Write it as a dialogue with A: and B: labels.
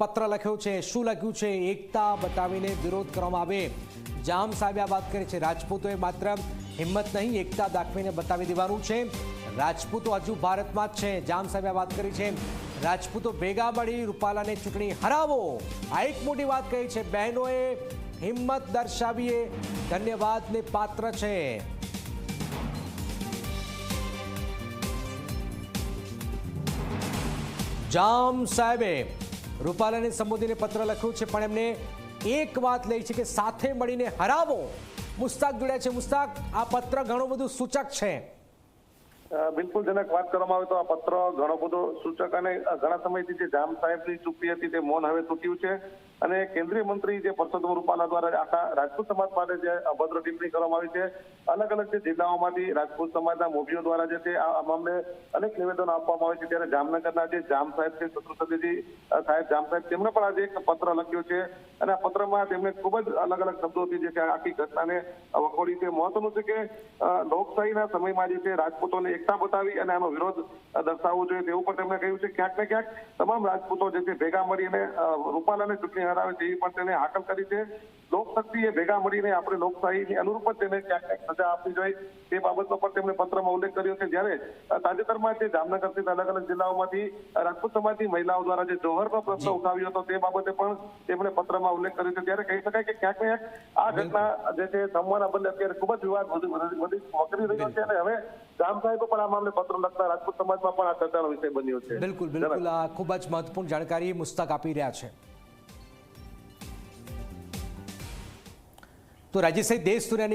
A: પત્ર લખ્યો છે, શું લખ્યું છે, એકતા બતાવીને વિરોધ કરવામાં આવે. જામ સાહેબે વાત કરી છે. રાજપૂતોએ માત્ર હિંમત નહીં, એકતા દાખવીને બતાવી દેવાનું છે. રાજપૂતો હજુ ભારતમાં જ છે. જામ સાહેબે વાત કરી છે. રાજપૂતો ભેગા મળી રૂપાલાને ચૂંટણી હરાવો. આ એક મોટી વાત કહી છે. બહેનોએ હિંમત દર્શાવીએ. ધન્યવાદને પાત્ર છે. જામ સાહેબે રૂપાલાને સંબોધીને પત્ર લખ્યું છે, પણ એમને એક વાત લઈ છે કે સાથે મળીને હરાવો. મુસ્તાક જોડ્યા છે, મુસ્તાક, આ પત્ર ઘણું બધું સૂચક છે.
B: બિલકુલ જનક વાત કરવામાં આવે તો આ પત્ર ઘણો બધો સૂચક અને ઘણા સમયથી જે જામ સાહેબની ચૂપી હતી તે મૌન હવે તૂટ્યું છે. અને કેન્દ્રીય મંત્રી જે પરસોત્તમ રૂપાલા દ્વારા આખા રાજપૂત સમાજ માટે જે અભદ્ર ટિપ્પણી કરવામાં આવી છે, અલગ અલગ જે જિલ્લાઓમાંથી રાજપૂત સમાજના મોભીઓ દ્વારા જે છે આ મામલે અનેક નિવેદનો આપવામાં આવે છે. ત્યારે જામનગરના જે જામ સાહેબ છે શત્રુસદીજી સાહેબ જામ સાહેબ, તેમણે પણ આજે એક પત્ર લખ્યો છે. અને આ પત્રમાં તેમણે ખૂબ જ અલગ અલગ શબ્દોથી જે છે આખી ઘટનાને વખોડી છે. મહત્વનું છે કે લોકશાહીના સમયમાં જે છે રાજપૂતોને એકતા બતાવી અને આનો વિરોધ દર્શાવવો જોઈએ તેવું પણ તેમણે કહ્યું છે. ક્યાંક ને ક્યાંક તમામ રાજપૂતો જે છે ભેગા મળીને રૂપાલાને ચૂંટણી હરાવે તેવી પણ તેને હાકલ કરી છે. લોકશક્તિએ ભેગા મળીને આપણે લોકશાહીની અનુરૂપ જ તેને ક્યાંક ક્યાંક સજા આપવી જોઈએ. તે બાબતનો પણ તેમણે પત્રમાં ઉલ્લેખ કર્યો છે. જ્યારે તાજેતરમાં જે જામનગર સહિત અલગ અલગ જિલ્લાઓમાંથી રાજપૂત સમાજની મહિલાઓ દ્વારા જે જોહરનો પ્રશ્ન ઉઠાવ્યો હતો તે બાબતે પણ તેમણે પત્રમાં ઉલ્લેખ કર્યો છે. ત્યારે કહી શકાય કે ક્યાંક ને ક્યાંક આ ઘટના જે છે સમવાના બદલે અત્યારે ખૂબ જ વિવાદ વધી વકરી રહ્યો છે અને હવે જામ સાહેબો પણ આ મામલે પત્ર લખતા રાજપૂત સમાજમાં પણ આ ચર્ચાનો વિષય બન્યો છે.
A: બિલકુલ બિલકુલ. આ ખૂબ જ મહત્વપૂર્ણ જાણકારી મુસ્તક આપી રહ્યા છે. તો રાજ્ય સહિત દેશ દુનિયાની